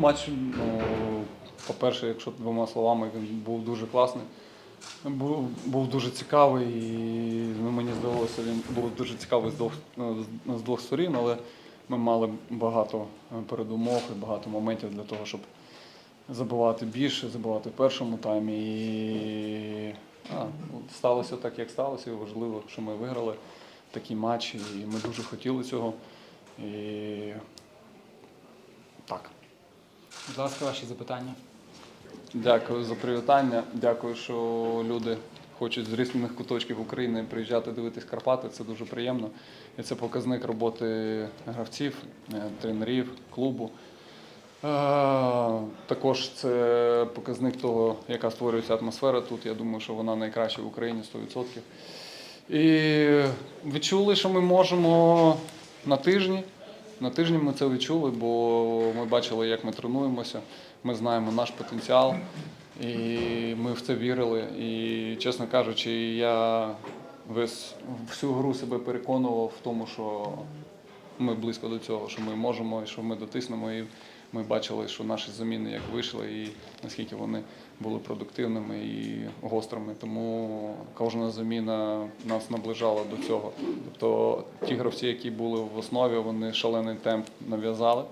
матч, ну, по-перше, якщо двома словами, він був дуже класний. Був, був дуже цікавий і ну, мені здалося, він був дуже цікавий з двох, з- з двох сторін, але ми мали багато е, передумов і багато моментів для того, щоб забивати більше, забивати в першому таймі. І а, сталося так, як сталося. І важливо, що ми виграли такий матч, і ми дуже хотіли цього. І так. Будь ласка, ваші запитання. Дякую за привітання. Дякую, що люди хочуть з різних куточків України приїжджати дивитись Карпати. Це дуже приємно. І це показник роботи гравців, е, тренерів, клубу. Е, Також це показник того, яка створюється атмосфера тут. Я думаю, що вона найкраща в Україні 100%. І відчули, що ми можемо на тижні. На тижні ми це відчули, бо ми бачили, як ми тренуємося. Ми знаємо наш потенціал, і ми в це вірили. І, чесно кажучи, я весь всю гру себе переконував в тому, що ми близько до цього, що ми можемо і що ми дотиснемо. І ми бачили, що наші заміни як вийшли, і наскільки вони були продуктивними і гострими. Тому кожна заміна нас наближала до цього. Тобто ті гравці, які були в основі, вони шалений темп нав'язали.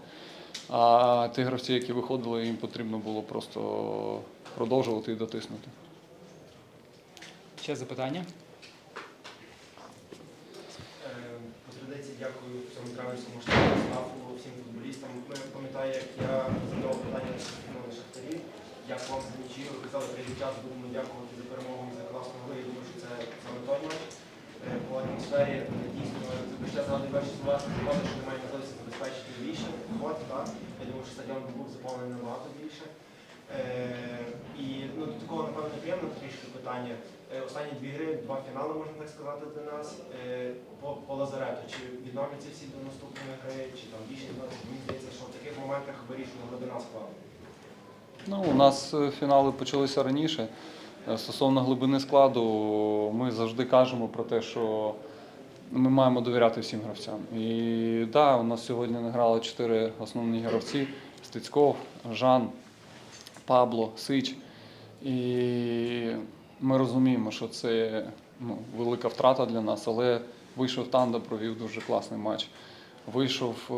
А ті гравці, які виходили, їм потрібно було просто продовжувати і дотиснути. Ще запитання? Е, По традиції дякую всьому тренерському штабу, всім пам'ятаю, як я задавав питання на Шахтарі, як вам за нічию, ви казали, прийде час, будемо дякувати за перемогу і за класну гру. Я думаю, що це саме той матч. Е, По атмосфері е, дійсно ще згадую перші слова, що сказали, що немає можливості забезпечити більше ход, так? Я думаю, що стадіон був заповнений набагато більше. Е, І ну, до такого, напевно, неприємного трішки питання. Е, Останні дві гри, два фінали, можна так сказати, для нас. Е, По, по лазарету, чи відновляться всі до наступної гри, чи там більше? Мені здається, що в таких моментах вирішує глибина складу. Ну, у нас фінали почалися раніше. Стосовно глибини складу, ми завжди кажемо про те, що ми маємо довіряти всім гравцям. І так, да, у нас сьогодні не грали чотири основні гравці: Стецьков, Жан, Пабло, Сич. І ми розуміємо, що це ну, велика втрата для нас, але вийшов Танда, провів дуже класний матч. Вийшов е,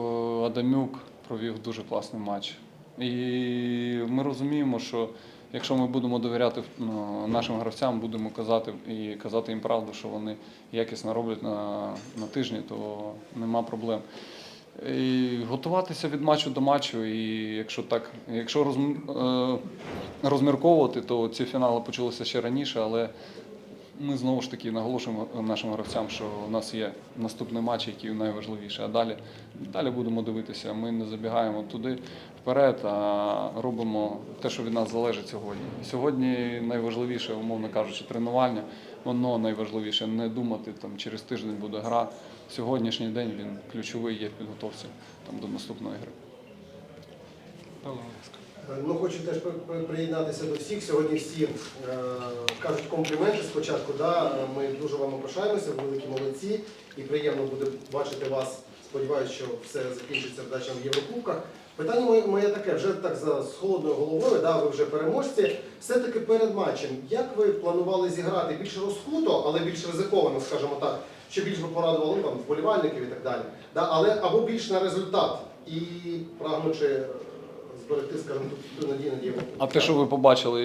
Адамюк, провів дуже класний матч. І ми розуміємо, що якщо ми будемо довіряти ну, нашим гравцям, будемо казати і казати їм правду, що вони якісно роблять на, на тижні, то нема проблем. І готуватися від матчу до матчу, і якщо так, якщо е, розмірковувати, то ці фінали почалися ще раніше, але ми знову ж таки наголошуємо нашим гравцям, що у нас є наступний матч, який найважливіший. А далі, далі будемо дивитися. Ми не забігаємо туди вперед, а робимо те, що від нас залежить сьогодні. Сьогодні найважливіше, умовно кажучи, тренування. Воно найважливіше не думати там через тиждень буде гра. Сьогоднішній день він ключовий є в підготовці там до наступної гри. Павло. Ну, хочу теж при- при- приєднатися до всіх. Сьогодні всі е, кажуть компліменти спочатку. Да? Ми дуже вам пишаємося, ви великі молодці, і приємно буде бачити вас. Сподіваюся, що все закінчиться вдачно в Єврокубках. Питання моє, моє таке, вже так за з холодною головою, да, ви вже переможці. Все-таки перед матчем, як ви планували зіграти більш розкуто, але більш ризиковано, скажімо так, що більш би порадували там, вболівальників і так далі. Да? Але або більш на результат і прагнучи е, зберегти, скажімо, ту, надію на Єврокубок. А те, що ви побачили,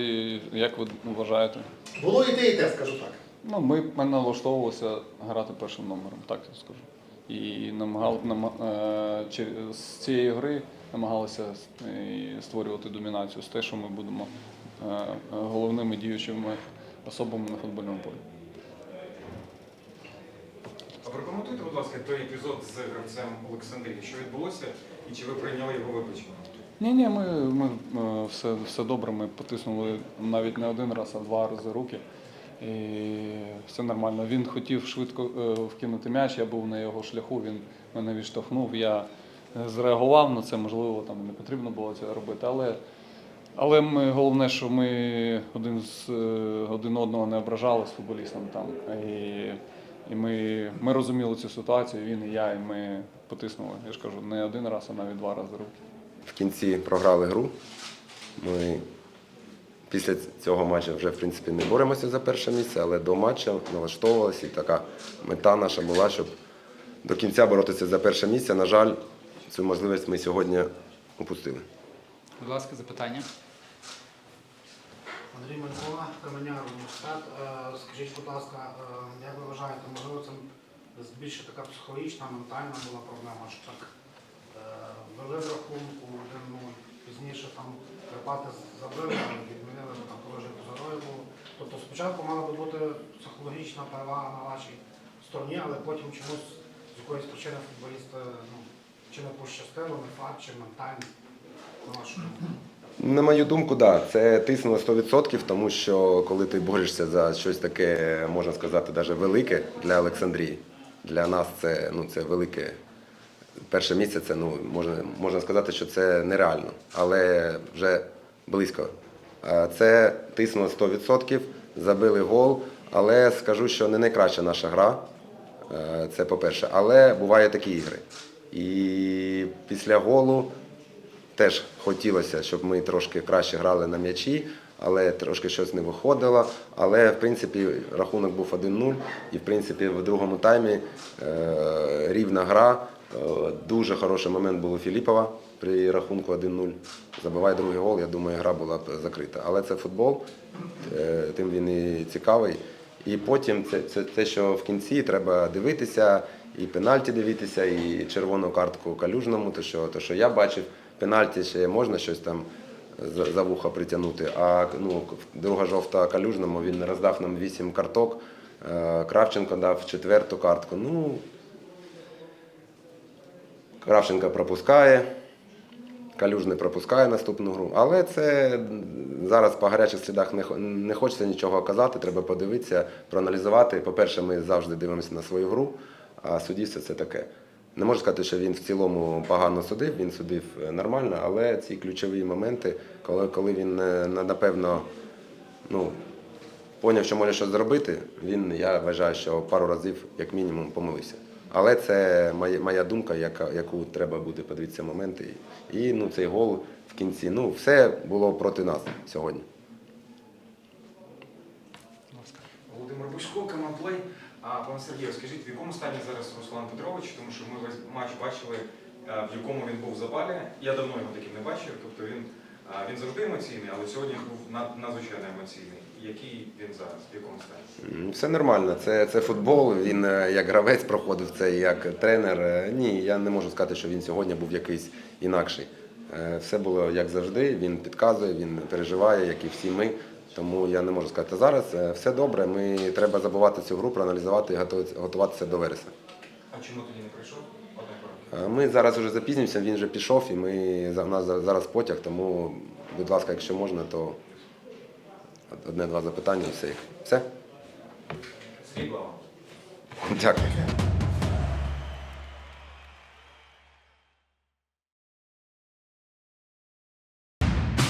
як ви вважаєте? Було і те, і те, скажу так. Ну, ми, ми налаштовувалися грати першим номером, так я скажу. І намагали, нам, е, з цієї гри намагалися створювати домінацію з те, що ми будемо е, головними діючими особами на футбольному полі. А прокоментуйте, будь ласка, той епізод з гравцем Олександрії. Що відбулося і чи ви прийняли його вибачення? Ні, ні, ми, ми е, все, все добре. Ми потиснули навіть не один раз, а два рази руки. І все нормально. Він хотів швидко е, вкинути м'яч, я був на його шляху, він мене відштовхнув. Я е, зреагував на це, можливо, там не потрібно було це робити. Але, але ми, головне, що ми один з е, один одного не ображали з футболістом там. І, і ми, ми розуміли цю ситуацію, він і я, і ми потиснули. Я ж кажу, не один раз, а навіть два рази руки. в кінці програли гру. Ми після цього матчу вже в принципі не боремося за перше місце, але до матчу налаштовувалися і така мета наша була, щоб до кінця боротися за перше місце. На жаль, цю можливість ми сьогодні упустили. Будь ласка, запитання. Андрій Малькова, Каменяр університет. Е, Скажіть, будь ласка, е, як ви вважаєте, можливо, це більше така психологічна, ментальна була проблема, що так е, вели в рахунку 1-0, пізніше там Карпати забили, відмінили там положення позорою було. Тобто спочатку мала би бути психологічна перевага на вашій стороні, але потім чомусь з якоїсь причини футболісти ну, чи не пощастило, не факт, чи ментально. На мою думку, так, да, це тиснуло 100%, тому що коли ти борешся за щось таке, можна сказати, навіть велике для Олександрії, для нас це, ну, це велике. Перше місце це ну, можна, можна сказати, що це нереально, але вже близько. Це тиснуло 100%, забили гол, але скажу, що не найкраща наша гра. Е, Це по-перше. Але бувають такі ігри. І після голу Теж хотілося, щоб ми трошки краще грали на м'ячі, але трошки щось не виходило. Але в принципі рахунок був 1-0. І в принципі в другому таймі е, рівна гра. Е, дуже хороший момент був у Філіпова при рахунку 1-0. Забиває другий гол, я думаю, гра була б закрита. Але це футбол, е, тим він і цікавий. І потім це, це те, що в кінці треба дивитися, і пенальті дивитися, і червону картку калюжному, то що, то, що я бачив, пенальті ще можна щось там за, вуха притягнути. А ну, друга жовта калюжному він роздав нам вісім карток. Е, Кравченко дав четверту картку. Ну, Кравченко пропускає. Калюжний пропускає наступну гру. Але це зараз по гарячих слідах не, не хочеться нічого казати, треба подивитися, проаналізувати. По-перше, ми завжди дивимося на свою гру, а суддівство це таке. Не можу сказати, що він в цілому погано судив, він судив е, нормально, але ці ключові моменти, коли, коли він е, напевно ну, поняв, що може щось зробити, він, я вважаю, що пару разів, як мінімум, помилився. Але це моя, моя думка, яка, яку треба буде подивитися моменти. І ну, цей гол в кінці. Ну, все було проти нас сьогодні. Володимир Бушко, Каманплей. А пане Сергію, скажіть, в якому стані зараз Руслан Петрович? Тому що ми весь матч бачили, е, в якому він був в запалі. Я давно його таким не бачив. Тобто він, е, він завжди емоційний, але сьогодні був надзвичайно емоційний. Який він зараз? В якому стані? Все нормально, це, це футбол. Він е, як гравець проходив це, як тренер. Ні, я не можу сказати, що він сьогодні був якийсь інакший. Все було як завжди. Він підказує, він переживає, як і всі ми. Тому я не можу сказати зараз. е, Все добре. Ми треба забувати цю гру, проаналізувати і готувати- готуватися до вересня. А чому тоді не прийшов? Е, Ми зараз вже запізнімося, він вже пішов, і ми за- у нас зараз потяг. Тому, будь ласка, якщо можна, то одне-два запитання і все. Все? Вам. Дякую.